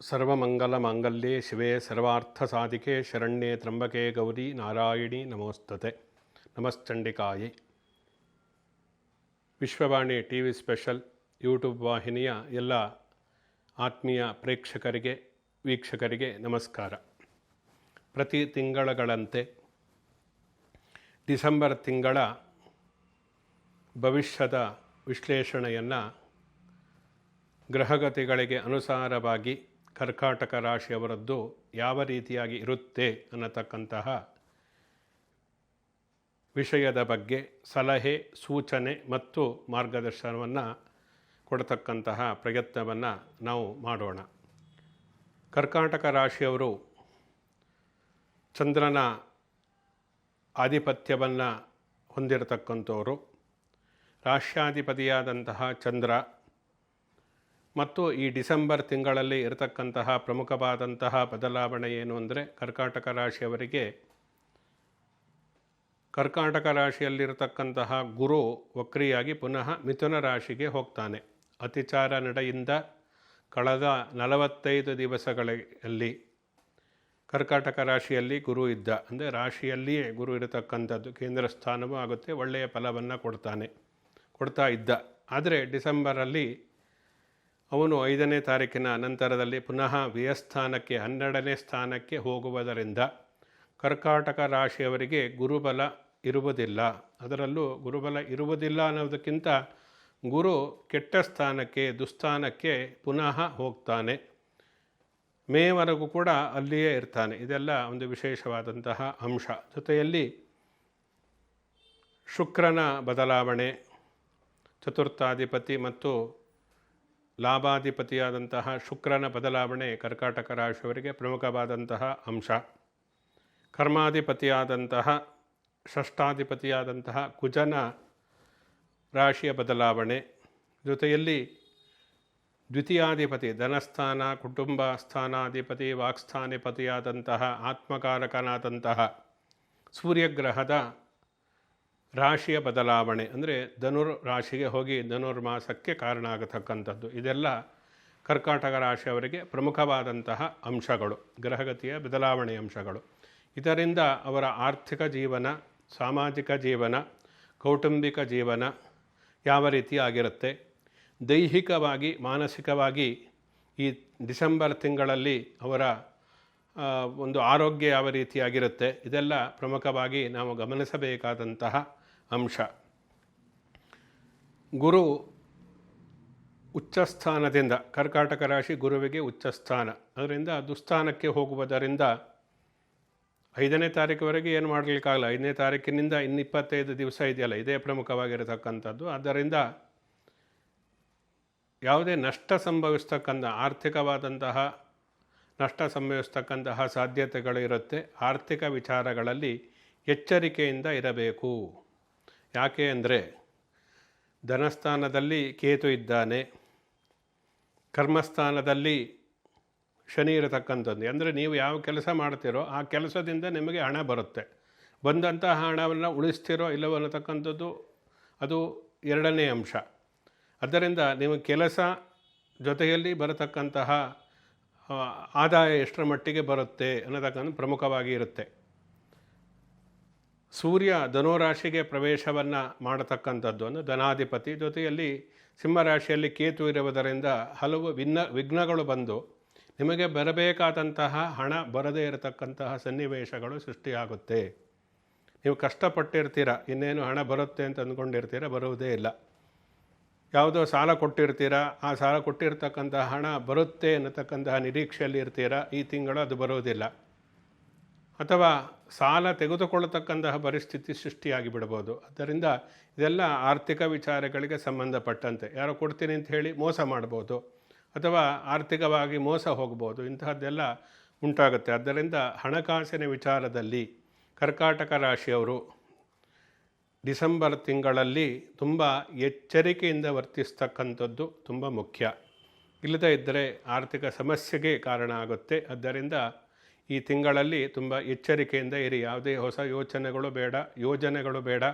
ಸರ್ವಮಂಗಲಮಾಂಗಲ್ಯೆ ಶಿವೆ ಸರ್ವಾರ್ಥಸಾಧಿಕೆ ಶರಣ್ಯೆ ತ್ರಂಬಕೆ ಗೌರಿ ನಾರಾಯಣಿ ನಮೋಸ್ತತೆ. ನಮಶ್ಚಂಡಿಕಾಯೇ Vishwavani T V special YouTube ವಾಹಿನಿಯ ಎಲ್ಲ ಆತ್ಮೀಯ ಪ್ರೇಕ್ಷಕರಿಗೆ, ವೀಕ್ಷಕರಿಗೆ ನಮಸ್ಕಾರ. ಪ್ರತಿ ತಿಂಗಳಗಳಂತೆ ಡಿಸೆಂಬರ್ ತಿಂಗಳ ಭವಿಷ್ಯದ ವಿಶ್ಲೇಷಣೆಯನ್ನು ಗ್ರಹಗತಿಗಳಿಗೆ ಅನುಸಾರವಾಗಿ ಕರ್ಕಾಟಕ ರಾಶಿಯವರದ್ದು ಯಾವ ರೀತಿಯಾಗಿ ಇರುತ್ತೆ ಅನ್ನತಕ್ಕಂತಹ ವಿಷಯದ ಬಗ್ಗೆ ಸಲಹೆ, ಸೂಚನೆ ಮತ್ತು ಮಾರ್ಗದರ್ಶನವನ್ನು ಕೊಡತಕ್ಕಂತಹ ಪ್ರಯತ್ನವನ್ನು ನಾವು ಮಾಡೋಣ. ಕರ್ಕಾಟಕ ರಾಶಿಯವರು ಚಂದ್ರನ ಆಧಿಪತ್ಯವನ್ನು ಹೊಂದಿರತಕ್ಕಂಥವರು. ರಾಷ್ಟ್ರಾಧಿಪತಿಯಾದಂತಹ ಚಂದ್ರ ಮತ್ತು ಈ ಡಿಸೆಂಬರ್ ತಿಂಗಳಲ್ಲಿ ಇರತಕ್ಕಂತಹ ಪ್ರಮುಖವಾದಂತಹ ಬದಲಾವಣೆ ಏನು ಅಂದರೆ ಕರ್ಕಾಟಕ ರಾಶಿಯವರಿಗೆ ಕರ್ಕಾಟಕ ರಾಶಿಯಲ್ಲಿರತಕ್ಕಂತಹ ಗುರು ವಕ್ರಿಯಾಗಿ ಪುನಃ ಮಿಥುನ ರಾಶಿಗೆ ಹೋಗ್ತಾನೆ. ಅತಿಚಾರ ನಡೆಯಿಂದ ಕಳೆದ ನಲವತ್ತೈದು ದಿವಸಗಳಲ್ಲಿ ಕರ್ಕಾಟಕ ರಾಶಿಯಲ್ಲಿ ಗುರು ಇದ್ದ. ಅಂದರೆ ರಾಶಿಯಲ್ಲಿಯೇ ಗುರು ಇರತಕ್ಕಂಥದ್ದು. ಕೇಂದ್ರ ಸ್ಥಾನವೂ ಆಗುತ್ತೆ, ಒಳ್ಳೆಯ ಫಲವನ್ನು ಕೊಡ್ತಾನೆ. ಕೊಡ್ತಾ ಇದ್ದ. ಆದರೆ ಡಿಸೆಂಬರಲ್ಲಿ ಅವನು ಐದನೇ ತಾರೀಕಿನ ನಂತರದಲ್ಲಿ ಪುನಃ ವ್ಯಯಸ್ಥಾನಕ್ಕೆ, ಹನ್ನೆರಡನೇ ಸ್ಥಾನಕ್ಕೆ ಹೋಗುವುದರಿಂದ ಕರ್ಕಾಟಕ ರಾಶಿಯವರಿಗೆ ಗುರುಬಲ ಇರುವುದಿಲ್ಲ. ಅದರಲ್ಲೂ ಗುರುಬಲ ಇರುವುದಿಲ್ಲ ಅನ್ನೋದಕ್ಕಿಂತ ಗುರು ಕೆಟ್ಟ ಸ್ಥಾನಕ್ಕೆ, ದುಸ್ಥಾನಕ್ಕೆ ಪುನಃ ಹೋಗ್ತಾನೆ. ಮೇವರೆಗೂ ಕೂಡ ಅಲ್ಲಿಯೇ ಇರ್ತಾನೆ. ಇದೆಲ್ಲ ಒಂದು ವಿಶೇಷವಾದಂತಹ ಅಂಶ. ಜೊತೆಯಲ್ಲಿ ಶುಕ್ರನ ಬದಲಾವಣೆ ಚತುರ್ಥಾಧಿಪತಿ ಮತ್ತು ಲಾಭಾಧಿಪತಿಯಾದಂತಹ ಶುಕ್ರನ ಬದಲಾವಣೆ ಕರ್ಕಾಟಕ ರಾಶಿಯವರಿಗೆ ಪ್ರಮುಖವಾದಂತಹ ಅಂಶ. ಕರ್ಮಾಧಿಪತಿಯಾದಂತಹ, ಷಷ್ಠಾಧಿಪತಿಯಾದಂತಹ ಕುಜನ ರಾಶಿಯ ಬದಲಾವಣೆ. ಜೊತೆಯಲ್ಲಿ ದ್ವಿತೀಯಾಧಿಪತಿ, ಧನಸ್ಥಾನ, ಕುಟುಂಬ ಸ್ಥಾನಾಧಿಪತಿ, ವಾಕ್ಸ್ಥಾನಿಪತಿಯಾದಂತಹ, ಆತ್ಮಕಾರಕನಾದಂತಹ ಸೂರ್ಯಗ್ರಹದ ರಾಶಿಯ ಬದಲಾವಣೆ, ಅಂದರೆ ಧನುರ್ ರಾಶಿಗೆ ಹೋಗಿ ಧನುರ್ಮಾಸಕ್ಕೆ ಕಾರಣ ಆಗತಕ್ಕಂಥದ್ದು. ಇದೆಲ್ಲ ಕರ್ಕಾಟಕ ರಾಶಿಯವರಿಗೆ ಪ್ರಮುಖವಾದಂತಹ ಅಂಶಗಳು, ಗ್ರಹಗತಿಯ ಬದಲಾವಣೆ ಅಂಶಗಳು. ಇದರಿಂದ ಅವರ ಆರ್ಥಿಕ ಜೀವನ, ಸಾಮಾಜಿಕ ಜೀವನ, ಕೌಟುಂಬಿಕ ಜೀವನ ಯಾವ ರೀತಿ ಆಗಿರುತ್ತೆ? ದೈಹಿಕವಾಗಿ, ಮಾನಸಿಕವಾಗಿ ಈ ಡಿಸೆಂಬರ್ ತಿಂಗಳಲ್ಲಿ ಅವರ ಒಂದು ಆರೋಗ್ಯ ಯಾವ ರೀತಿಯಾಗಿರುತ್ತೆ ಇದೆಲ್ಲ ಪ್ರಮುಖವಾಗಿ ನಾವು ಗಮನಿಸಬೇಕಾದಂತಹ ಅಂಶ. ಗುರು ಉಚ್ಚಸ್ಥಾನದಿಂದ, ಕರ್ಕಾಟಕ ರಾಶಿ ಗುರುವಿಗೆ ಉಚ್ಚಸ್ಥಾನ. ಅದರಿಂದ ದುಸ್ಥಾನಕ್ಕೆ ಹೋಗುವುದರಿಂದ ಐದನೇ ತಾರೀಕುವರೆಗೆ ಏನು ಮಾಡಲಿಕ್ಕಾಗಲ್ಲ. ಐದನೇ ತಾರೀಕಿನಿಂದ ಇನ್ನು ಇಪ್ಪತ್ತೈದು ದಿವಸ ಇದೆಯಲ್ಲ, ಇದೇ ಪ್ರಮುಖವಾಗಿರತಕ್ಕಂಥದ್ದು. ಆದ್ದರಿಂದ ಯಾವುದೇ ನಷ್ಟ ಸಂಭವಿಸ್ತಕ್ಕಂಥ, ಆರ್ಥಿಕವಾದಂತಹ ನಷ್ಟ ಸಂಭವಿಸ್ತಕ್ಕಂತಹ ಸಾಧ್ಯತೆಗಳು ಇರುತ್ತೆ. ಆರ್ಥಿಕ ವಿಚಾರಗಳಲ್ಲಿ ಎಚ್ಚರಿಕೆಯಿಂದ ಇರಬೇಕು. ಯಾಕೆ ಅಂದರೆ ಧನಸ್ಥಾನದಲ್ಲಿ ಕೇತು ಇದ್ದಾನೆ. ಕರ್ಮಸ್ಥಾನದಲ್ಲಿ ಶನಿ ಇರತಕ್ಕಂಥದ್ದು. ಅಂದರೆ ನೀವು ಯಾವ ಕೆಲಸ ಮಾಡ್ತೀರೋ ಆ ಕೆಲಸದಿಂದ ನಿಮಗೆ ಹಣ ಬರುತ್ತೆ. ಬಂದಂತಹ ಹಣವನ್ನು ಉಳಿಸ್ತಿರೋ ಇಲ್ಲವೋ ಅನ್ನತಕ್ಕಂಥದ್ದು ಅದು ಎರಡನೇ ಅಂಶ. ಆದ್ದರಿಂದ ನಿಮ್ಮ ಕೆಲಸ ಜೊತೆಯಲ್ಲಿ ಬರತಕ್ಕಂತಹ ಆದಾಯ ಎಷ್ಟರ ಮಟ್ಟಿಗೆ ಬರುತ್ತೆ ಅನ್ನತಕ್ಕಂಥ ಪ್ರಮುಖವಾಗಿ ಇರುತ್ತೆ. ಸೂರ್ಯ ಧನುರಾಶಿಗೆ ಪ್ರವೇಶವನ್ನು ಮಾಡತಕ್ಕಂಥದ್ದು, ಅಂದರೆ ಧನಾಧಿಪತಿ ಜೊತೆಯಲ್ಲಿ ಸಿಂಹರಾಶಿಯಲ್ಲಿ ಕೇತು ಇರುವುದರಿಂದ ಹಲವು ವಿನ್ನ, ವಿಘ್ನಗಳು ಬಂದು ನಿಮಗೆ ಬರಬೇಕಾದಂತಹ ಹಣ ಬರದೇ ಇರತಕ್ಕಂತಹ ಸನ್ನಿವೇಶಗಳು ಸೃಷ್ಟಿಯಾಗುತ್ತೆ. ನೀವು ಕಷ್ಟಪಟ್ಟಿರ್ತೀರ, ಇನ್ನೇನು ಹಣ ಬರುತ್ತೆ ಅಂತ ಅಂದ್ಕೊಂಡಿರ್ತೀರ, ಬರುವುದೇ ಇಲ್ಲ. ಯಾವುದೋ ಸಾಲ ಕೊಟ್ಟಿರ್ತೀರ, ಆ ಸಾಲ ಕೊಟ್ಟಿರ್ತಕ್ಕಂತಹ ಹಣ ಬರುತ್ತೆ ಅನ್ನತಕ್ಕಂತಹ ನಿರೀಕ್ಷೆಯಲ್ಲಿ ಇರ್ತೀರ, ಈ ತಿಂಗಳು ಅದು ಬರುವುದಿಲ್ಲ. ಅಥವಾ ಸಾಲ ತೆಗೆದುಕೊಳ್ಳತಕ್ಕಂತಹ ಪರಿಸ್ಥಿತಿ ಸೃಷ್ಟಿಯಾಗಿ ಬಿಡ್ಬೋದು ಆದ್ದರಿಂದ ಇದೆಲ್ಲ ಆರ್ಥಿಕ ವಿಚಾರಗಳಿಗೆ ಸಂಬಂಧಪಟ್ಟಂತೆ. ಯಾರೋ ಕೊಡ್ತೀನಿ ಅಂತ ಹೇಳಿ ಮೋಸ ಮಾಡ್ಬೋದು, ಅಥವಾ ಆರ್ಥಿಕವಾಗಿ ಮೋಸ ಹೋಗ್ಬೋದು, ಇಂತಹದ್ದೆಲ್ಲ ಉಂಟಾಗುತ್ತೆ. ಆದ್ದರಿಂದ ಹಣಕಾಸಿನ ವಿಚಾರದಲ್ಲಿ ಕರ್ಕಾಟಕ ರಾಶಿಯವರು ಡಿಸೆಂಬರ್ ತಿಂಗಳಲ್ಲಿ ತುಂಬ ಎಚ್ಚರಿಕೆಯಿಂದ ವರ್ತಿಸ್ತಕ್ಕಂಥದ್ದು ತುಂಬ ಮುಖ್ಯ. ಇಲ್ಲದೇ ಇದ್ದರೆ ಆರ್ಥಿಕ ಸಮಸ್ಯೆಗೆ ಕಾರಣ ಆಗುತ್ತೆ. ಆದ್ದರಿಂದ ಈ ತಿಂಗಳಲ್ಲಿ ತುಂಬ ಎಚ್ಚರಿಕೆಯಿಂದ ಇರಿ. ಯಾವುದೇ ಹೊಸ ಯೋಚನೆಗಳು ಬೇಡ, ಯೋಜನೆಗಳು ಬೇಡ.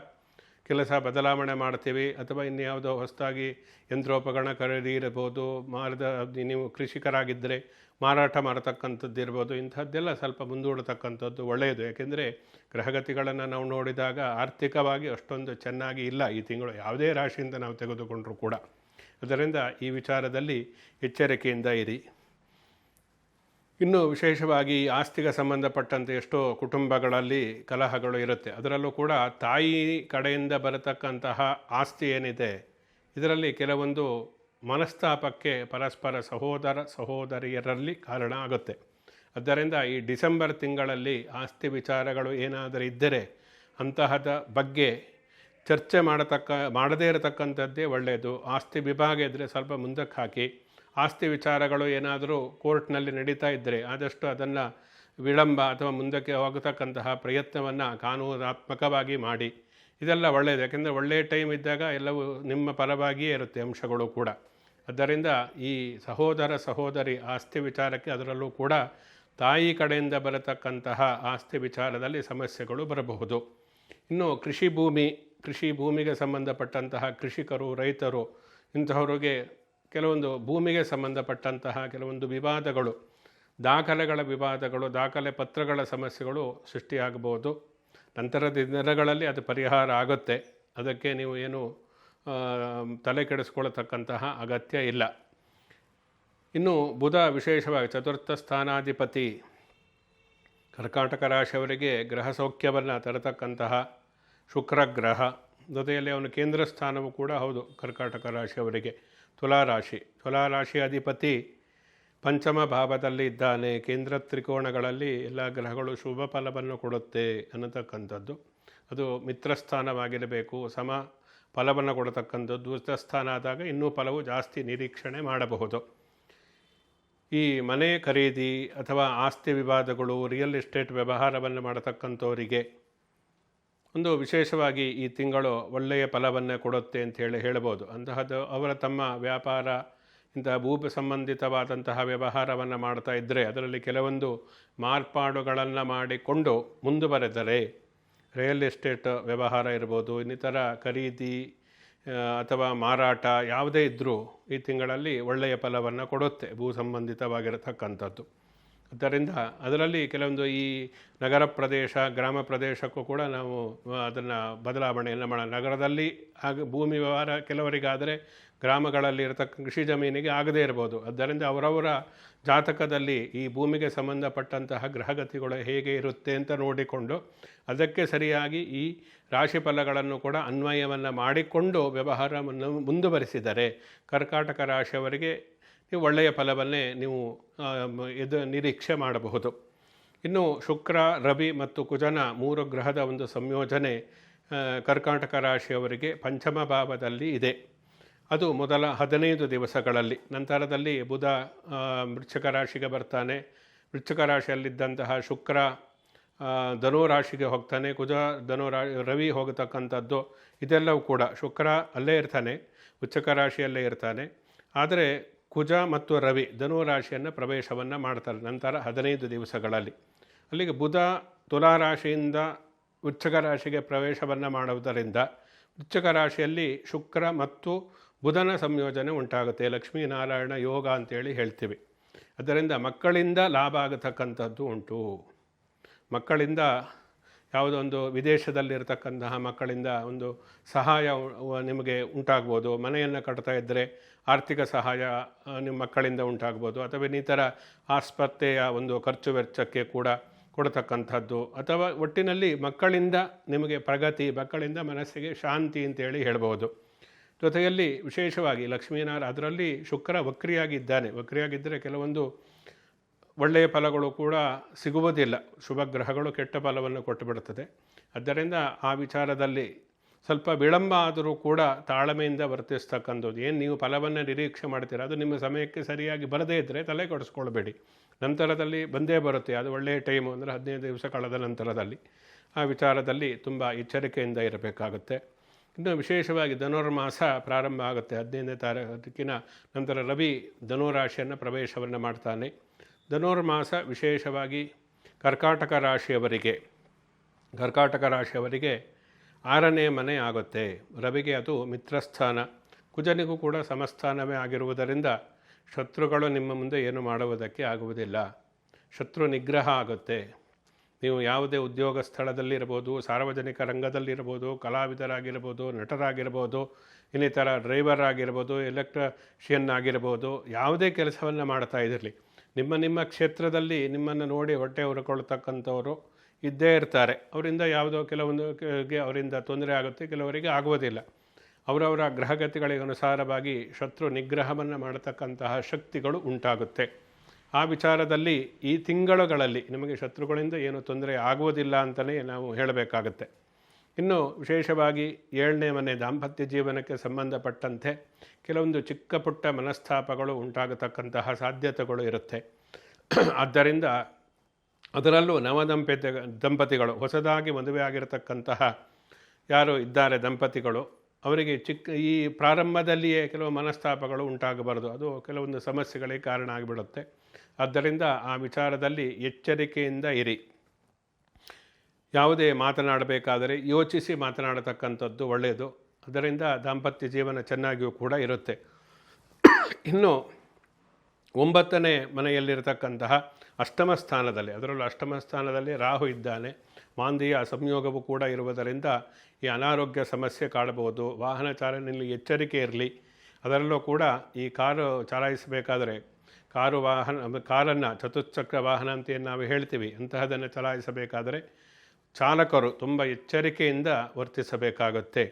ಕೆಲಸ ಬದಲಾವಣೆ ಮಾಡ್ತೀವಿ ಅಥವಾ ಇನ್ಯಾವುದೋ ಹೊಸದಾಗಿ ಯಂತ್ರೋಪಕರಣ ಖರೀದಿ ಇರ್ಬೋದು, ಮಾರದ ನೀವು ಕೃಷಿಕರಾಗಿದ್ದರೆ ಮಾರಾಟ ಮಾಡತಕ್ಕಂಥದ್ದು ಇರ್ಬೋದು, ಇಂಥದ್ದೆಲ್ಲ ಸ್ವಲ್ಪ ಮುಂದೂಡತಕ್ಕಂಥದ್ದು ಒಳ್ಳೆಯದು. ಯಾಕೆಂದರೆ ಗ್ರಹಗತಿಗಳನ್ನು ನಾವು ನೋಡಿದಾಗ ಆರ್ಥಿಕವಾಗಿ ಅಷ್ಟೊಂದು ಚೆನ್ನಾಗಿ ಇಲ್ಲ ಈ ತಿಂಗಳು. ಯಾವುದೇ ರಾಶಿಯಿಂದ ನಾವು ತೆಗೆದುಕೊಂಡರೂ ಕೂಡ. ಅದರಿಂದ ಈ ವಿಚಾರದಲ್ಲಿ ಎಚ್ಚರಿಕೆಯಿಂದ ಇರಿ. ಇನ್ನು ವಿಶೇಷವಾಗಿ ಆಸ್ತಿಗೆ ಸಂಬಂಧಪಟ್ಟಂತೆ ಎಷ್ಟೋ ಕುಟುಂಬಗಳಲ್ಲಿ ಕಲಹಗಳು ಇರುತ್ತೆ. ಅದರಲ್ಲೂ ಕೂಡ ತಾಯಿ ಕಡೆಯಿಂದ ಬರತಕ್ಕಂತಹ ಆಸ್ತಿ ಏನಿದೆ, ಇದರಲ್ಲಿ ಕೆಲವೊಂದು ಮನಸ್ತಾಪಕ್ಕೆ ಪರಸ್ಪರ ಸಹೋದರ ಸಹೋದರಿಯರಲ್ಲಿ ಕಾರಣ ಆಗುತ್ತೆ. ಆದ್ದರಿಂದ ಈ ಡಿಸೆಂಬರ್ ತಿಂಗಳಲ್ಲಿ ಆಸ್ತಿ ವಿಚಾರಗಳು ಏನಾದರೂ ಇದ್ದರೆ ಅಂತಹದ ಬಗ್ಗೆ ಚರ್ಚೆ ಮಾಡತಕ್ಕ, ಮಾಡದೇ ಇರತಕ್ಕಂಥದ್ದೇ ಒಳ್ಳೆಯದು. ಆಸ್ತಿ ವಿಭಾಗ ಇದ್ದರೆ ಸ್ವಲ್ಪ ಮುಂದಕ್ಕೆ ಹಾಕಿ ಆಸ್ತಿ ವಿಚಾರಗಳು ಏನಾದರೂ ಕೋರ್ಟ್ನಲ್ಲಿ ನಡೀತಾ ಇದ್ದರೆ ಆದಷ್ಟು ಅದನ್ನು ವಿಳಂಬ ಅಥವಾ ಮುಂದಕ್ಕೆ ಹೋಗತಕ್ಕಂತಹ ಪ್ರಯತ್ನವನ್ನು ಕಾನೂನಾತ್ಮಕವಾಗಿ ಮಾಡಿ. ಇದೆಲ್ಲ ಒಳ್ಳೆಯದು ಯಾಕೆಂದರೆ ಒಳ್ಳೆಯ ಟೈಮ್ ಇದ್ದಾಗ ಎಲ್ಲವೂ ನಿಮ್ಮ ಪರವಾಗಿಯೇ ಇರುತ್ತೆ ಅಂಶಗಳು ಕೂಡ. ಆದ್ದರಿಂದ ಈ ಸಹೋದರ ಸಹೋದರಿ ಆಸ್ತಿ ವಿಚಾರಕ್ಕೆ ಅದರಲ್ಲೂ ಕೂಡ ತಾಯಿ ಕಡೆಯಿಂದ ಬರತಕ್ಕಂತಹ ಆಸ್ತಿ ವಿಚಾರದಲ್ಲಿ ಸಮಸ್ಯೆಗಳು ಬರಬಹುದು. ಇನ್ನು ಕೃಷಿ ಭೂಮಿ, ಕೃಷಿ ಭೂಮಿಗೆ ಸಂಬಂಧಪಟ್ಟಂತಹ ಕೃಷಿಕರು, ರೈತರು ಇಂತಹವರಿಗೆ ಕೆಲವೊಂದು ಭೂಮಿಗೆ ಸಂಬಂಧಪಟ್ಟಂತಹ ಕೆಲವೊಂದು ವಿವಾದಗಳು, ದಾಖಲೆಗಳ ವಿವಾದಗಳು, ದಾಖಲೆ ಪತ್ರಗಳ ಸಮಸ್ಯೆಗಳು ಸೃಷ್ಟಿಯಾಗಬಹುದು. ನಂತರದ ದಿನಗಳಲ್ಲಿ ಅದು ಪರಿಹಾರ ಆಗುತ್ತೆ. ಅದಕ್ಕೆ ನೀವು ಏನು ತಲೆ ಕೆಡಿಸ್ಕೊಳ್ತಕ್ಕಂತಹ ಅಗತ್ಯ ಇಲ್ಲ. ಇನ್ನು ಬುಧ ವಿಶೇಷವಾಗಿ ಚತುರ್ಥ ಸ್ಥಾನಾಧಿಪತಿ, ಕರ್ಕಾಟಕ ರಾಶಿಯವರಿಗೆ ಗ್ರಹ ಸೌಖ್ಯವನ್ನು ತರತಕ್ಕಂತಹ ಶುಕ್ರ ಗ್ರಹ ಜೊತೆಯಲ್ಲಿ ಅವನ ಕೇಂದ್ರ ಸ್ಥಾನವೂ ಕೂಡ ಹೌದು ಕರ್ಕಾಟಕ ರಾಶಿಯವರಿಗೆ. ತುಲಾರಾಶಿ ತುಲಾರಾಶಿ ಅಧಿಪತಿ ಪಂಚಮ ಭಾವದಲ್ಲಿ ಇದ್ದಾನೆ. ಕೇಂದ್ರ ತ್ರಿಕೋಣಗಳಲ್ಲಿ ಎಲ್ಲ ಗ್ರಹಗಳು ಶುಭ ಫಲವನ್ನು ಕೊಡುತ್ತೆ ಅನ್ನತಕ್ಕಂಥದ್ದು. ಅದು ಮಿತ್ರಸ್ಥಾನವಾಗಿರಬೇಕು ಸಮ ಫಲವನ್ನು ಕೊಡತಕ್ಕಂಥದ್ದು. ಸ್ಥಾನ ಆದಾಗ ಇನ್ನೂ ಫಲವು ಜಾಸ್ತಿ ನಿರೀಕ್ಷಣೆ ಮಾಡಬಹುದು. ಈ ಮನೆ ಖರೀದಿ ಅಥವಾ ಆಸ್ತಿ ವಿವಾದಗಳು, ರಿಯಲ್ ಎಸ್ಟೇಟ್ ವ್ಯವಹಾರವನ್ನು ಮಾಡತಕ್ಕಂಥವರಿಗೆ ಒಂದು ವಿಶೇಷವಾಗಿ ಈ ತಿಂಗಳು ಒಳ್ಳೆಯ ಫಲವನ್ನು ಕೊಡುತ್ತೆ ಅಂತ ಹೇಳಿ ಹೇಳ್ಬೋದು ಅಂತಹದ್ದು ಅವರ ತಮ್ಮ ವ್ಯಾಪಾರ ಇಂತಹ ಭೂ ಸಂಬಂಧಿತವಾದಂತಹ ವ್ಯವಹಾರವನ್ನು ಮಾಡ್ತಾ ಇದ್ದರೆ ಅದರಲ್ಲಿ ಕೆಲವೊಂದು ಮಾರ್ಪಾಡುಗಳನ್ನು ಮಾಡಿಕೊಂಡು ಮುಂದುವರೆದರೆ ರಿಯಲ್ ಎಸ್ಟೇಟ್ ವ್ಯವಹಾರ ಇರ್ಬೋದು, ಇನ್ನಿತರ ಖರೀದಿ ಅಥವಾ ಮಾರಾಟ ಯಾವುದೇ ಇದ್ದರೂ ಈ ತಿಂಗಳಲ್ಲಿ ಒಳ್ಳೆಯ ಫಲವನ್ನು ಕೊಡುತ್ತೆ ಭೂ ಸಂಬಂಧಿತವಾಗಿರತಕ್ಕಂಥದ್ದು ಆದ್ದರಿಂದ ಅದರಲ್ಲಿ ಕೆಲವೊಂದು ಈ ನಗರ ಪ್ರದೇಶ, ಗ್ರಾಮ ಪ್ರದೇಶಕ್ಕೂ ಕೂಡ ನಾವು ಅದನ್ನು ಬದಲಾವಣೆಯನ್ನು ಮಾಡ ನಗರದಲ್ಲಿ ಆಗ ಭೂಮಿ ವ್ಯವಹಾರ ಕೆಲವರಿಗಾದರೆ ಗ್ರಾಮಗಳಲ್ಲಿ ಇರತಕ್ಕ ಕೃಷಿ ಜಮೀನಿಗೆ ಆಗದೇ ಇರ್ಬೋದು. ಆದ್ದರಿಂದ ಅವರವರ ಜಾತಕದಲ್ಲಿ ಈ ಭೂಮಿಗೆ ಸಂಬಂಧಪಟ್ಟಂತಹ ಗ್ರಹಗತಿಗಳು ಹೇಗೆ ಇರುತ್ತೆ ಅಂತ ನೋಡಿಕೊಂಡು ಅದಕ್ಕೆ ಸರಿಯಾಗಿ ಈ ರಾಶಿ ಫಲಗಳನ್ನು ಕೂಡ ಅನ್ವಯವನ್ನು ಮಾಡಿಕೊಂಡು ವ್ಯವಹಾರವನ್ನು ಮುಂದುವರಿಸಿದರೆ ಕರ್ಕಾಟಕ ರಾಶಿಯವರಿಗೆ ಒಳ್ಳೆಯ ಫಲವನ್ನೇ ನೀವು ಇದು ನಿರೀಕ್ಷೆ ಮಾಡಬಹುದು. ಇನ್ನು ಶುಕ್ರ, ರವಿ ಮತ್ತು ಕುಜನ ಮೂರು ಗ್ರಹದ ಒಂದು ಸಂಯೋಜನೆ ಕರ್ನಾಟಕ ರಾಶಿಯವರಿಗೆ ಪಂಚಮ ಭಾವದಲ್ಲಿ ಇದೆ. ಅದು ಮೊದಲ ಹದಿನೈದು ದಿವಸಗಳಲ್ಲಿ. ನಂತರದಲ್ಲಿ ಬುಧ ವೃಶ್ಚಿಕ ರಾಶಿಗೆ ಬರ್ತಾನೆ. ವೃಶ್ಚಿಕ ರಾಶಿಯಲ್ಲಿದ್ದಂತಹ ಶುಕ್ರ ಧನುರಾಶಿಗೆ ಧನು ರಾಶಿಗೆ ಹೋಗ್ತಾನೆ. ಕುಜ, ಧನು ರಾ, ರವಿ ಹೋಗತಕ್ಕಂಥದ್ದು ಇದೆಲ್ಲವೂ ಕೂಡ ಶುಕ್ರ ಅಲ್ಲೇ ಇರ್ತಾನೆ. ವೃಶ್ಚಿಕ ರಾಶಿಯಲ್ಲೇ ಇರ್ತಾನೆ. ಆದರೆ ಕುಜ ಮತ್ತು ರವಿ ಧನು ರಾಶಿಯನ್ನು ಪ್ರವೇಶವನ್ನು ಮಾಡ್ತಾರೆ. ನಂತರ ಹದಿನೈದು ದಿವಸಗಳಲ್ಲಿ. ಅಲ್ಲಿಗೆ ಬುಧ ತುಲಾ ರಾಶಿಯಿಂದ ವೃಶ್ಚಿಕ ರಾಶಿಗೆ ಪ್ರವೇಶವನ್ನು ಮಾಡುವುದರಿಂದ ವೃಶ್ಚಿಕ ರಾಶಿಯಲ್ಲಿ ಶುಕ್ರ ಮತ್ತು ಬುಧನ ಸಂಯೋಜನೆ ಉಂಟಾಗುತ್ತೆ. ಲಕ್ಷ್ಮೀನಾರಾಯಣ ಯೋಗ ಅಂತೇಳಿ ಹೇಳ್ತೀವಿ. ಅದರಿಂದ ಮಕ್ಕಳಿಂದ ಲಾಭ ಆಗತಕ್ಕಂಥದ್ದು ಉಂಟು. ಮಕ್ಕಳಿಂದ ಯಾವುದೋ ಒಂದು ವಿದೇಶದಲ್ಲಿರತಕ್ಕಂತಹ ಮಕ್ಕಳಿಂದ ಒಂದು ಸಹಾಯ ನಿಮಗೆ ಉಂಟಾಗ್ಬೋದು, ಮನೆಯನ್ನು ಕಟ್ತಾ ಇದ್ದರೆ ಆರ್ಥಿಕ ಸಹಾಯ ನಿಮ್ಮ ಮಕ್ಕಳಿಂದ ಉಂಟಾಗ್ಬೋದು, ಅಥವಾ ಇನ್ನಿತರ ಆಸ್ಪತ್ರೆಯ ಒಂದು ಖರ್ಚು ವೆಚ್ಚಕ್ಕೆ ಕೂಡ ಕೊಡತಕ್ಕಂಥದ್ದು, ಅಥವಾ ಒಟ್ಟಿನಲ್ಲಿ ಮಕ್ಕಳಿಂದ ನಿಮಗೆ ಪ್ರಗತಿ, ಮಕ್ಕಳಿಂದ ಮನಸ್ಸಿಗೆ ಶಾಂತಿ ಅಂತೇಳಿ ಹೇಳ್ಬೋದು. ಜೊತೆಯಲ್ಲಿ ವಿಶೇಷವಾಗಿ ಲಕ್ಷ್ಮೀನಾರ ಅದರಲ್ಲಿ ಶುಕ್ರ ವಕ್ರಿಯಾಗಿದ್ದಾನೆ. ವಕ್ರಿಯಾಗಿದ್ದರೆ ಕೆಲವೊಂದು ಒಳ್ಳೆಯ ಫಲಗಳು ಕೂಡ ಸಿಗುವುದಿಲ್ಲ. ಶುಭ ಗ್ರಹಗಳು ಕೆಟ್ಟ ಫಲವನ್ನು ಕೊಟ್ಟು ಬಿಡುತ್ತದೆ ಆದ್ದರಿಂದ ಆ ವಿಚಾರದಲ್ಲಿ ಸ್ವಲ್ಪ ವಿಳಂಬ ಆದರೂ ಕೂಡ ತಾಳ್ಮೆಯಿಂದ ವರ್ತಿಸ್ತಕ್ಕಂಥದ್ದು. ಏನು ನೀವು ಫಲವನ್ನು ನಿರೀಕ್ಷೆ ಮಾಡ್ತೀರ? ಅದು ನಿಮ್ಮ ಸಮಯಕ್ಕೆ ಸರಿಯಾಗಿ ಬರದೇ ಇದ್ದರೆ ತಲೆ ಕೊಡಿಸ್ಕೊಳ್ಬೇಡಿ. ನಂತರದಲ್ಲಿ ಬಂದೇ ಬರುತ್ತೆ. ಅದು ಒಳ್ಳೆಯ ಟೈಮು ಅಂದರೆ ಹದಿನೈದು ದಿವಸ ಕಳೆದ ನಂತರದಲ್ಲಿ. ಆ ವಿಚಾರದಲ್ಲಿ ತುಂಬ ಎಚ್ಚರಿಕೆಯಿಂದ ಇರಬೇಕಾಗುತ್ತೆ. ಇನ್ನು ವಿಶೇಷವಾಗಿ ಧನುರ್ಮಾಸ ಪ್ರಾರಂಭ ಆಗುತ್ತೆ. ಹದಿನೈದನೇ ತಾರೀಕಿನ ನಂತರ ರವಿ ಧನುರಾಶಿಯನ್ನು ಪ್ರವೇಶವನ್ನು ಮಾಡ್ತಾನೆ. ಧನುರ್ಮಾಸ ವಿಶೇಷವಾಗಿ ಕರ್ಕಾಟಕ ರಾಶಿಯವರಿಗೆ. ಕರ್ಕಾಟಕ ರಾಶಿಯವರಿಗೆ ಆರನೇ ಮನೆ ಆಗುತ್ತೆ. ರವಿಗೆ ಅದು ಮಿತ್ರಸ್ಥಾನ. ಕುಜನಿಗೂ ಕೂಡ ಸಮಸ್ಥಾನವೇ ಆಗಿರುವುದರಿಂದ ಶತ್ರುಗಳು ನಿಮ್ಮ ಮುಂದೆ ಏನು ಮಾಡುವುದಕ್ಕೆ ಆಗುವುದಿಲ್ಲ. ಶತ್ರು ನಿಗ್ರಹ ಆಗುತ್ತೆ. ನೀವು ಯಾವುದೇ ಉದ್ಯೋಗ ಸ್ಥಳದಲ್ಲಿರ್ಬೋದು ಸಾರ್ವಜನಿಕ ರಂಗದಲ್ಲಿರ್ಬೋದು ಕಲಾವಿದರಾಗಿರ್ಬೋದು ನಟರಾಗಿರ್ಬೋದು ಇನ್ನಿತರ ಡ್ರೈವರ್ ಆಗಿರ್ಬೋದು ಎಲೆಕ್ಟ್ರಿಷಿಯನ್ ಆಗಿರ್ಬೋದು ಯಾವುದೇ ಕೆಲಸವನ್ನು ಮಾಡ್ತಾ ಇದಿರಲಿ ನಿಮ್ಮ ನಿಮ್ಮ ಕ್ಷೇತ್ರದಲ್ಲಿ ನಿಮ್ಮನ್ನು ನೋಡಿ ಹೊಟ್ಟೆ ಹುರ್ಕೊಳ್ತಕ್ಕಂಥವರು ಇದ್ದೇ ಇರ್ತಾರೆ. ಅವರಿಂದ ಯಾವುದೋ ಕೆಲವೊಂದು ಅವರಿಂದ ತೊಂದರೆ ಆಗುತ್ತೆ, ಕೆಲವರಿಗೆ ಆಗುವುದಿಲ್ಲ ಅವರವರ ಗ್ರಹಗತಿಗಳಿಗೆ ಅನುಸಾರವಾಗಿ ಶತ್ರು ನಿಗ್ರಹವನ್ನು ಮಾಡತಕ್ಕಂತಹ ಶಕ್ತಿಗಳು ಉಂಟಾಗುತ್ತೆ. ಆ ವಿಚಾರದಲ್ಲಿ ಈ ತಿಂಗಳುಗಳಲ್ಲಿ ನಿಮಗೆ ಶತ್ರುಗಳಿಂದ ಏನು ತೊಂದರೆ ಆಗುವುದಿಲ್ಲ ಅಂತಲೇ ನಾವು ಹೇಳಬೇಕಾಗತ್ತೆ. ಇನ್ನು ವಿಶೇಷವಾಗಿ ಏಳನೇ ಮನೆ ದಾಂಪತ್ಯ ಜೀವನಕ್ಕೆ ಸಂಬಂಧಪಟ್ಟಂತೆ ಕೆಲವೊಂದು ಚಿಕ್ಕ ಪುಟ್ಟ ಮನಸ್ತಾಪಗಳು ಉಂಟಾಗತಕ್ಕಂತಹ ಸಾಧ್ಯತೆಗಳು ಇರುತ್ತೆ. ಆದ್ದರಿಂದ ಅದರಲ್ಲೂ ನವ ದಂಪತಿ ದಂಪತಿಗಳು, ಹೊಸದಾಗಿ ಮದುವೆ ಆಗಿರತಕ್ಕಂತಹ ಯಾರು ಇದ್ದಾರೆ ದಂಪತಿಗಳು, ಅವರಿಗೆ ಚಿಕ್ಕ, ಈ ಪ್ರಾರಂಭದಲ್ಲಿಯೇ ಕೆಲವು ಮನಸ್ತಾಪಗಳು ಉಂಟಾಗಬಾರದು. ಅದು ಕೆಲವೊಂದು ಸಮಸ್ಯೆಗಳಿಗೆ ಕಾರಣ ಆಗಿಬಿಡುತ್ತೆ. ಆದ್ದರಿಂದ ಆ ವಿಚಾರದಲ್ಲಿ ಎಚ್ಚರಿಕೆಯಿಂದ ಇರಿ. ಯಾವುದೇ ಮಾತನಾಡಬೇಕಾದರೆ ಯೋಚಿಸಿ ಮಾತನಾಡತಕ್ಕಂಥದ್ದು ಒಳ್ಳೆಯದು. ಅದರಿಂದ ದಾಂಪತ್ಯ ಜೀವನ ಚೆನ್ನಾಗಿಯೂ ಕೂಡ ಇರುತ್ತೆ. ಇನ್ನು ಒಂಬತ್ತನೇ ಮನೆಯಲ್ಲಿರತಕ್ಕಂತಹ ಅಷ್ಟಮ ಸ್ಥಾನದಲ್ಲಿ, ಅದರಲ್ಲೂ ಅಷ್ಟಮ ಸ್ಥಾನದಲ್ಲಿ ರಾಹು ಇದ್ದಾನೆ. ಮಾಂದಿಯ ಸಂಯೋಗವು ಕೂಡ ಇರುವುದರಿಂದ ಈ ಅನಾರೋಗ್ಯ ಸಮಸ್ಯೆ ಕಾಡಬಹುದು. ವಾಹನ ಚಾಲನೆಯಲ್ಲಿ ಎಚ್ಚರಿಕೆ ಇರಲಿ. ಅದರಲ್ಲೂ ಕೂಡ ಈ ಕಾರು ಚಲಾಯಿಸಬೇಕಾದರೆ ಕಾರು ವಾಹನ, ಕಾರನ್ನು ಚತುಶ್ಚಕ್ರ ವಾಹನ ಅಂತ ನಾವು ಹೇಳ್ತೀವಿ, ಅಂತಹದನ್ನು ಚಲಾಯಿಸಬೇಕಾದರೆ ಚಾಲಕರು ತುಂಬ ಎಚ್ಚರಿಕೆಯಿಂದ ವರ್ತಿಸಬೇಕಾಗುತ್ತೆ.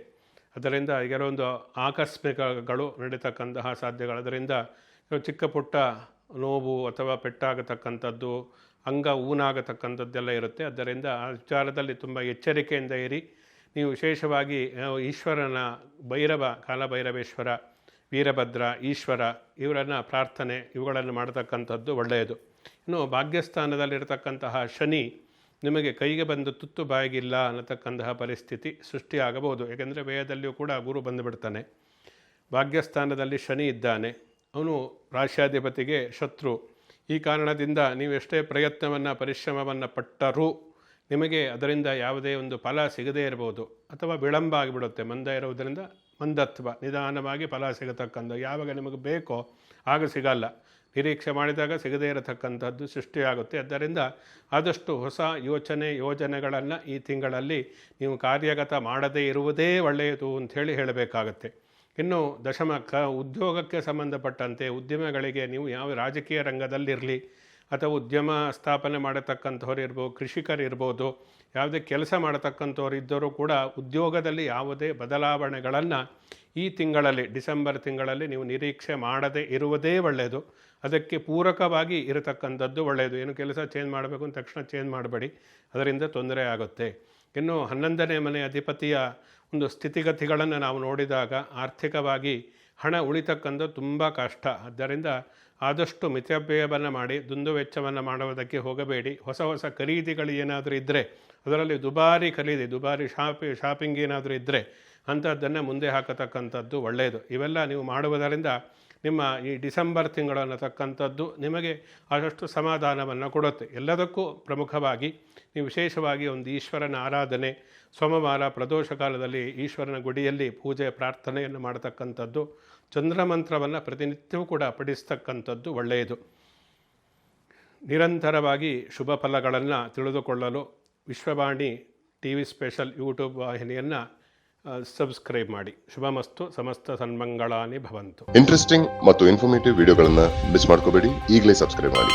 ಅದರಿಂದ ಕೆಲವೊಂದು ಆಕಸ್ಮಿಕಗಳು ನಡೀತಕ್ಕಂತಹ ಸಾಧ್ಯಗಳು. ಅದರಿಂದ ಚಿಕ್ಕ ಪುಟ್ಟ ನೋವು ಅಥವಾ ಪೆಟ್ಟಾಗತಕ್ಕಂಥದ್ದು, ಅಂಗ ಊನಾಗತಕ್ಕಂಥದ್ದೆಲ್ಲ ಇರುತ್ತೆ. ಅದರಿಂದ ಆ ವಿಚಾರದಲ್ಲಿ ತುಂಬ ಎಚ್ಚರಿಕೆಯಿಂದ ಇರಿ. ನೀವು ವಿಶೇಷವಾಗಿ ಈಶ್ವರನ ಭೈರವ, ಕಾಲಭೈರವೇಶ್ವರ, ವೀರಭದ್ರ, ಈಶ್ವರ ಇವರನ್ನು ಪ್ರಾರ್ಥನೆ ಇವುಗಳನ್ನು ಮಾಡತಕ್ಕಂಥದ್ದು ಒಳ್ಳೆಯದು. ಇನ್ನು ಭಾಗ್ಯಸ್ಥಾನದಲ್ಲಿರತಕ್ಕಂತಹ ಶನಿ ನಿಮಗೆ ಕೈಗೆ ಬಂದು ತುತ್ತು ಬಾಯಿಗಿಲ್ಲ ಅನ್ನತಕ್ಕಂತಹ ಪರಿಸ್ಥಿತಿ ಸೃಷ್ಟಿಯಾಗಬಹುದು. ಏಕೆಂದರೆ ವ್ಯಯದಲ್ಲಿಯೂ ಕೂಡ ಗುರು ಬಂದುಬಿಡ್ತಾನೆ. ಭಾಗ್ಯಸ್ಥಾನದಲ್ಲಿ ಶನಿ ಇದ್ದಾನೆ. ಅವನು ರಾಶ್ಯಾಧಿಪತಿಗೆ ಶತ್ರು. ಈ ಕಾರಣದಿಂದ ನೀವು ಎಷ್ಟೇ ಪ್ರಯತ್ನವನ್ನು, ಪರಿಶ್ರಮವನ್ನು ಪಟ್ಟರೂ ನಿಮಗೆ ಅದರಿಂದ ಯಾವುದೇ ಒಂದು ಫಲ ಸಿಗದೇ ಇರಬಹುದು. ಅಥವಾ ವಿಳಂಬ ಆಗಿಬಿಡುತ್ತೆ. ಮಂದ ಇರುವುದರಿಂದ ಮಂದತ್ವ, ನಿಧಾನವಾಗಿ ಫಲ ಸಿಗತಕ್ಕಂಥ, ಯಾವಾಗ ನಿಮಗೆ ಬೇಕೋ ಆಗ ಸಿಗಲ್ಲ. ನಿರೀಕ್ಷೆ ಮಾಡಿದಾಗ ಸಿಗದೇ ಇರತಕ್ಕಂಥದ್ದು ಸೃಷ್ಟಿಯಾಗುತ್ತೆ. ಆದ್ದರಿಂದ ಆದಷ್ಟು ಹೊಸ ಯೋಚನೆ, ಯೋಜನೆಗಳನ್ನು ಈ ತಿಂಗಳಲ್ಲಿ ನೀವು ಕಾರ್ಯಗತ ಮಾಡದೇ ಇರುವುದೇ ಒಳ್ಳೆಯದು ಅಂಥೇಳಿ ಹೇಳಬೇಕಾಗತ್ತೆ. ಇನ್ನು ದಶಮ ಉದ್ಯೋಗಕ್ಕೆ ಸಂಬಂಧಪಟ್ಟಂತೆ ಉದ್ಯಮಗಳಿಗೆ ನೀವು ಯಾವ ರಾಜಕೀಯ ರಂಗದಲ್ಲಿರಲಿ ಅಥವಾ ಉದ್ಯಮ ಸ್ಥಾಪನೆ ಮಾಡತಕ್ಕಂಥವ್ರು ಇರ್ಬೋದು, ಕೃಷಿಕರು ಇರ್ಬೋದು, ಯಾವುದೇ ಕೆಲಸ ಮಾಡತಕ್ಕಂಥವ್ರು ಇದ್ದರೂ ಕೂಡ ಉದ್ಯೋಗದಲ್ಲಿ ಯಾವುದೇ ಬದಲಾವಣೆಗಳನ್ನು ಈ ತಿಂಗಳಲ್ಲಿ, ಡಿಸೆಂಬರ್ ತಿಂಗಳಲ್ಲಿ ನೀವು ನಿರೀಕ್ಷೆ ಮಾಡದೇ ಇರುವುದೇ ಒಳ್ಳೆಯದು. ಅದಕ್ಕೆ ಪೂರಕವಾಗಿ ಇರತಕ್ಕಂಥದ್ದು ಒಳ್ಳೆಯದು. ಏನು ಕೆಲಸ ಚೇಂಜ್ ಮಾಡಬೇಕು ಅಂತ ತಕ್ಷಣ ಚೇಂಜ್ ಮಾಡಬೇಡಿ. ಅದರಿಂದ ತೊಂದರೆ ಆಗುತ್ತೆ. ಇನ್ನು ಹನ್ನೊಂದನೇ ಮನೆ ಅಧಿಪತಿಯ ಒಂದು ಸ್ಥಿತಿಗತಿಗಳನ್ನು ನಾವು ನೋಡಿದಾಗ ಆರ್ಥಿಕವಾಗಿ ಹಣ ಉಳಿತಕ್ಕಂದು ತುಂಬ ಕಷ್ಟ. ಆದ್ದರಿಂದ ಆದಷ್ಟು ಮಿತವ್ಯಯವನ್ನು ಮಾಡಿ, ದುಂದುವೆಚ್ಚವನ್ನು ಮಾಡುವುದಕ್ಕೆ ಹೋಗಬೇಡಿ. ಹೊಸ ಹೊಸ ಖರೀದಿಗಳು ಏನಾದರೂ ಇದ್ದರೆ ಅದರಲ್ಲಿ ದುಬಾರಿ ಖರೀದಿ, ದುಬಾರಿ ಶಾಪಿ, ಶಾಪಿಂಗ್ ಏನಾದರೂ ಇದ್ದರೆ ಅಂಥದ್ದನ್ನು ಮುಂದೆ ಹಾಕತಕ್ಕಂಥದ್ದು ಒಳ್ಳೆಯದು. ಇವೆಲ್ಲ ನೀವು ಮಾಡುವುದರಿಂದ ನಿಮ್ಮ ಈ ಡಿಸೆಂಬರ್ ತಿಂಗಳು ಅನ್ನತಕ್ಕಂಥದ್ದು ನಿಮಗೆ ಆದಷ್ಟು ಸಮಾಧಾನವನ್ನು ಕೊಡುತ್ತೆ. ಎಲ್ಲದಕ್ಕೂ ಪ್ರಮುಖವಾಗಿ, ನೀವು ವಿಶೇಷವಾಗಿ ಒಂದು ಈಶ್ವರನ ಆರಾಧನೆ, ಸೋಮವಾರ ಪ್ರದೋಷ ಕಾಲದಲ್ಲಿ ಈಶ್ವರನ ಗುಡಿಯಲ್ಲಿ ಪೂಜೆ, ಪ್ರಾರ್ಥನೆಯನ್ನು ಮಾಡತಕ್ಕಂಥದ್ದು ಚಂದ್ರಮಂತ್ರವನ್ನು ಪ್ರತಿನಿತ್ಯವೂ ಕೂಡ ಪಡಿಸ್ತಕ್ಕಂಥದ್ದು ಒಳ್ಳೆಯದು. ನಿರಂತರವಾಗಿ ಶುಭ ಫಲಗಳನ್ನು ತಿಳಿದುಕೊಳ್ಳಲು Vishwavani T V special YouTube ವಾಹಿನಿಯನ್ನು subscribe ಮಾಡಿ. ಶುಭಮಸ್ತು. ಸಮಸ್ತ ಸನ್ಮಂಗಳಾನಿ ಭವಂತು. ಇಂಟ್ರೆಸ್ಟಿಂಗ್ ಮತ್ತು ಇನ್ಫಾರ್ಮೇಟಿವ್ ವಿಡಿಯೋಗಳನ್ನು ಮಿಸ್ ಮಾಡ್ಕೋಬೇಡಿ. ಈಗಲೇ ಸಬ್ಸ್ಕ್ರೈಬ್ ಮಾಡಿ.